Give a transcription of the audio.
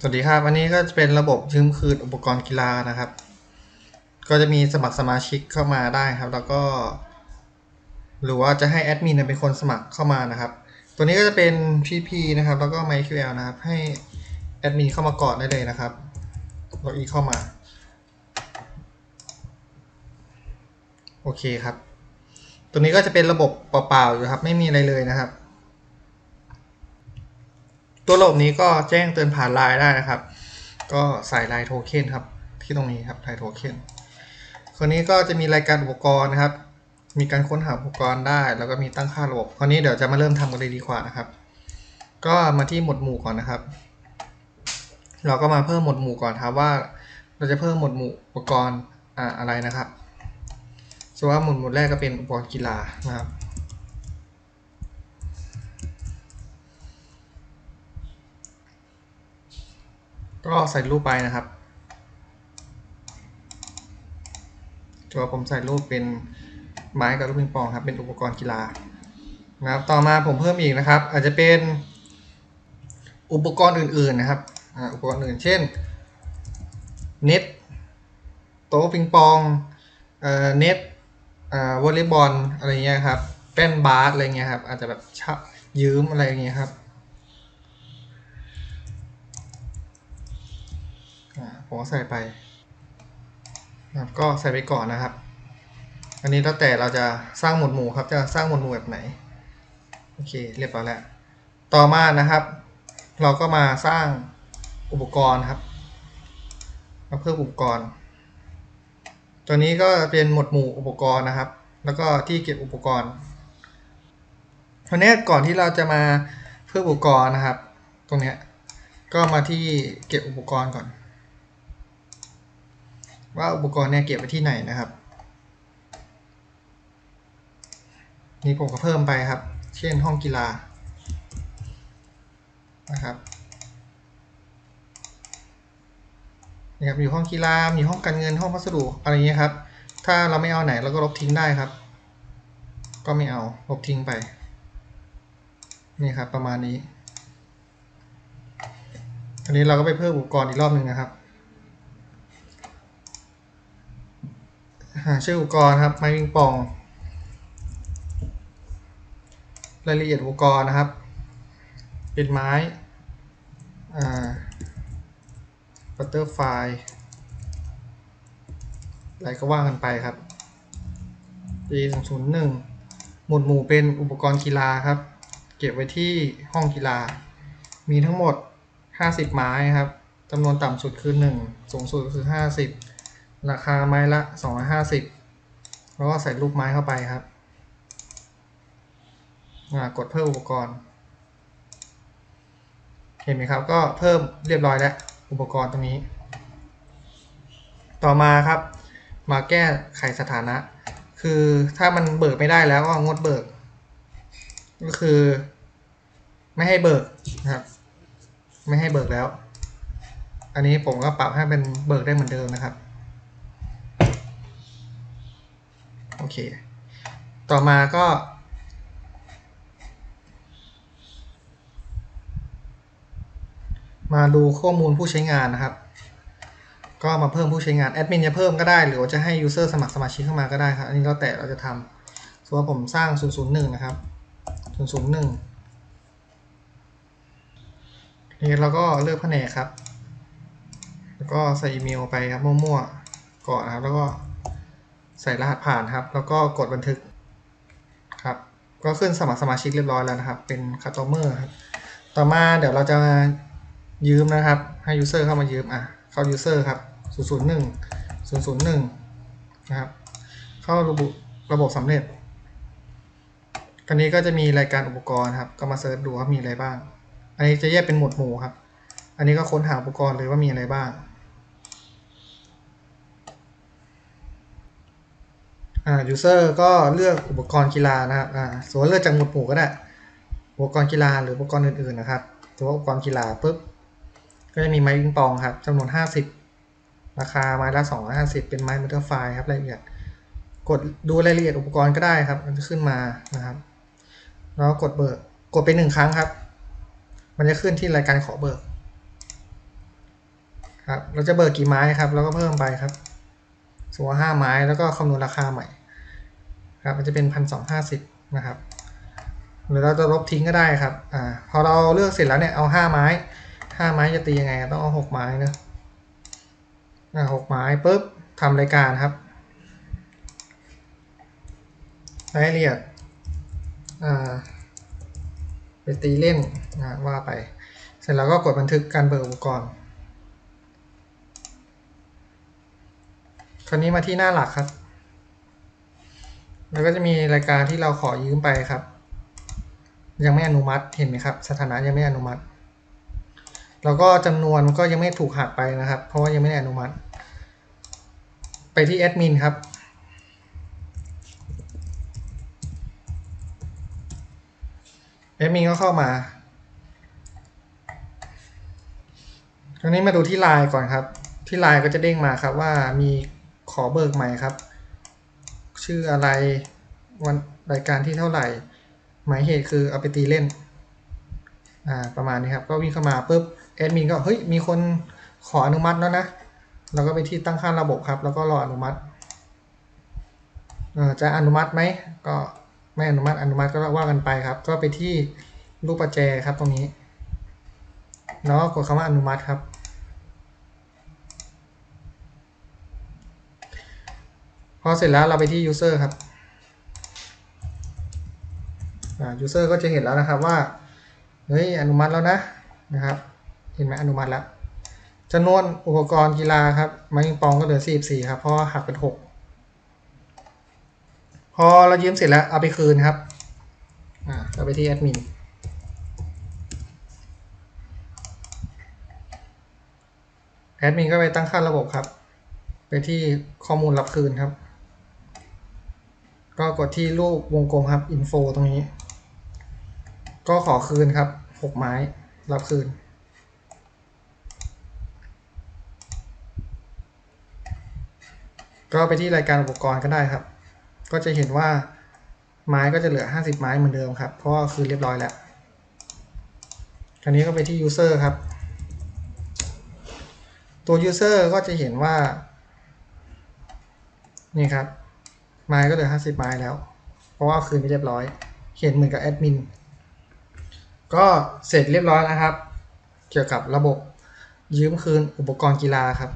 สวัสดีครับอันนี้ก็จะเป็นระบบยืมคืนอุปกรณ์กีฬานะครับ ก็จะมีสมัครสมาชิกเข้ามาได้ครับ แล้วก็ หรือว่าจะให้แอดมินเป็นคนสมัครเข้ามานะครับ ตัวนี้ก็จะเป็น PP นะครับ แล้วก็ MyQL นะครับ ให้แอดมินเข้ามากอดได้เลยนะครับล็อกอีเข้ามา โอเคครับ ตัวนี้ก็จะเป็นระบบเปล่าๆอยู่ครับ ไม่มีอะไรเลยนะครับ ตัวระบบนี้ก็แจ้งเตือนผ่านไลน์ได้นะครับ ก็ใส่ไลน์โทเค็นครับ ที่ตรงนี้ครับไลน์โทเค็นคนนี้ก็จะมีรายการอุปกรณ์นะครับ มีการค้นหาอุปกรณ์ได้ แล้วก็มีตั้งค่าระบบ คราวนี้เดี๋ยวจะมาเริ่มทำกันเลยดีกว่านะครับ ก็มาที่หมวดหมู่ก่อนนะครับ เราก็มาเพิ่มหมวดหมู่ก่อนครับว่า เราจะเพิ่มหมวดหมู่อุปกรณ์อ่าอะไรนะครับส่วนว่าหมวดหมู่แรกก็เป็นอุปกรณ์กีฬานะครับ ก็ใส่รูปไปนะครับตัวผมใส่รูปเป็นไม้กับลูกปิงปองครับ เป็นอุปกรณ์กีฬานะครับ ต่อมาผมเพิ่มอีกนะครับ อาจจะเป็นอุปกรณ์อื่นๆนะครับอ,อุปกรณ์อื่น เช่นเน็ตโต๊ะปิงปองเอ่อเน็ตวอลเลย์บอลอะไรเงี้ยครับแป้นบาสอะไรเงี้ยครับอาจจะแบบช่ายืมอะไรเงี้ยครับ อ่า ผมก็ใส่ไปนะครับก็ใส่ไปก่อนนะครับ อันนี้แล้วแต่เราจะสร้างหมวดหมู่ครับจะสร้างหมวดหมู่แบบไหนโอเคเรียบร้อยแล้วต่อมานะครับ เราก็มาสร้างอุปกรณ์ครับมาเพิ่มอุปกรณ์ ตัวนี้ก็เป็นหมวดหมู่อุปกรณ์นะครับ แล้วก็ที่เก็บอุปกรณ์ทีนี้ก่อนที่เราจะมาเพิ่มอุปกรณ์นะครับ ตรงนี้ก็มาที่เก็บอุปกรณ์ก่อน ว่าอุปกรณ์เนี่ยเก็บไว้ที่ไหนนะครับ นี่ผมก็เพิ่มไปครับ เช่นห้องกีฬานะครับนี่ครับมีห้องกีฬามีห้องการเงินห้องพัสดุอะไรเงี้ยครับ ถ้าเราไม่เอาไหนเราก็ลบทิ้งได้ครับ ก็ไม่เอาลบทิ้งไปนี่ครับประมาณนี้อันนี้เราก็ไปเพิ่มอุปกรณ์อีกรอบหนึ่งนะครับ หาชื่ออุปกรณ์ครับ ไม้ปิงปอง รายละเอียดอุปกรณ์นะครับ เป็นไม้บัตเตอร์ไฟอะไรก็ว่ากันไปครับ G 0 0 1 หมวดหมู่เป็นอุปกรณ์กีฬาครับ เก็บไว้ที่ห้องกีฬา มีทั้งหมด 50 ไม้ครับจำนวนต่ำสุดคือ 1 สูงสุดคือ 50 ราคาไม้ละ 250 แล้วก็ใส่รูปไม้เข้าไปครับ กดเพิ่มอุปกรณ์ เห็นไหมครับ ก็เพิ่มเรียบร้อยแล้ว อุปกรณ์ตรงนี้ ต่อมาครับ มาแก้ไขสถานะ คือถ้ามันเบิกไม่ได้แล้วก็งดเบิก ก็คือ ไม่ให้เบิกนะครับ ไม่ให้เบิกแล้ว อันนี้ผมก็ปรับให้เป็นเบิกได้เหมือนเดิมนะครับ โอเค ต่อมาก็ มาดูข้อมูลผู้ใช้งานนะครับ ก็มาเพิ่มผู้ใช้งานแอดมินจะเพิ่มก็ได้ หรือว่าจะให้ยูเซอร์สมัครสมาชิกเข้ามาก็ได้ครับ อันนี้แล้วแต่เราจะทำส่วนผมสร้าง 001 นะครับ 001นี่เราก็เลือกแผนกครับ แล้วก็ใส่อีเมลไปครับมั่วๆก่อนนะครับ แล้วก็ ใส่รหัสผ่านครับ แล้วก็กดบันทึกครับ ก็ขึ้นสมัครสมาชิกเรียบร้อยแล้วนะครับ เป็นคัตเตอร์ครับ ต่อมาเดี๋ยวเราจะมายืมนะครับ ให้ user เข้ามายืมอะ เข้า user ครับ001 001นะครับ เข้าระบบระบบสำเร็จคราวนี้ก็จะมีรายการอุปกรณ์ครับ ก็มาเซิร์ชดูว่ามีอะไรบ้าง อันนี้จะแยกเป็นหมวดหมู่ครับ อันนี้ก็ค้นหาอุปกรณ์เลยว่ามีอะไรบ้าง อ่า user ก็เลือกอุปกรณ์กีฬานะครับ อ่าสมมติเลือกจากหมวดหมู่ก็ได้ อุปกรณ์กีฬาหรืออุปกรณ์อื่นๆนะครับถือว่าอุปกรณ์กีฬาปุ๊บ ก็จะมีไม้ปิงปองครับจำนวน 50 ราคาไม้ละ250 เป็นไม้มัตเตอร์ไฟครับรายละเอียด กดดูรายละเอียดอุปกรณ์ก็ได้ครับ มันจะขึ้นมานะครับ แล้วกดเบิก กดไปหนึ่งครั้งครับ มันจะขึ้นที่รายการขอเบิก ครับ เราจะเบิกกี่ไม้ครับ แล้วก็เพิ่มไปครับ สมมติว่าห้าไม้แล้วก็คำนวณราคาใหม่ครับมันจะเป็นพันสองห้าสิบนะครับหรือเราจะลบทิ้งก็ได้ครับอ่าพอเราเลือกเสร็จแล้วเนี่ยเอาห้าไม้ห้าไม้จะตียังไงต้องเอาหกไม้นะอ่าหกไม้ปุ๊บทำรายการครับรายละเอียดอ่าไปตีเล่นนะว่าไป เสร็จแล้วก็กดบันทึกการเบิกอุปกรณ์ คราวนี้มาที่หน้าหลักครับ แล้วก็จะมีรายการที่เราขอยืมไปครับ ยังไม่อนุมัติเห็นไหมครับ สถานะยังไม่อนุมัติ แล้วก็จำนวนก็ยังไม่ถูกหักไปนะครับ เพราะว่ายังไม่ได้อนุมัติ ไปที่แอดมินครับแอดมินก็เข้ามาคราวนี้มาดูที่ไลน์ก่อนครับ ที่ไลน์ก็จะเด้งมาครับว่ามี ขอเบิกใหม่ครับ ชื่ออะไรวันรายการที่เท่าไหร่ หมายเหตุคือเอาไปตีเล่นอ่าประมาณนี้ครับ ก็วิ่งเข้ามาปุ๊บแอดมินก็เฮ้ยมีคนขออนุมัติแล้วนะเราก็ไปที่ตั้งค่าระบบครับ แล้วก็รออนุมัติเอ่อจะอนุมัติไหมก็ไม่อนุมัติอนุมัติก็ว่ากันไปครับ ก็ไปที่รูปประแจครับตรงนี้แล้วก็กดคำว่าอนุมัติครับ พอเสร็จแล้วเราไปที่ user ครับ user ก็จะเห็นแล้วนะครับว่า เฮ้ย อนุมัติแล้วนะนะครับ เห็นไหมอนุมัติแล้วจำนวนอุปกรณ์กีฬาครับไม้ยิงปองก็เหลือ 44 ครับ เพราะหักเป็น 6 พอเรายืมเสร็จแล้วเอาไปคืนครับ อ่าเราไปที่แอดมินแอดมินก็ไปตั้งค่าระบบครับ ไปที่ข้อมูลรับคืนครับ ก็กดที่รูปวงกลมครับ info ตรงนี้ ก็ขอคืนครับ 6 ไม้ รับคืน ก็ไปที่รายการอุปกรณ์ก็ได้ครับ ก็จะเห็นว่าไม้ก็จะเหลือ 50 ไม้เหมือนเดิมครับ เพราะว่าคืนเรียบร้อยแล้ว คราวนี้ก็ไปที่ user ครับ ตัว user ก็จะเห็นว่า นี่ครับ ไม้ก็เหลือ50ไม้แล้ว เพราะว่าคืนไปเรียบร้อยเห็นเหมือนกับแอดมิน ก็เสร็จเรียบร้อยนะครับ เกี่ยวกับระบบยืมคืนอุปกรณ์กีฬาครับ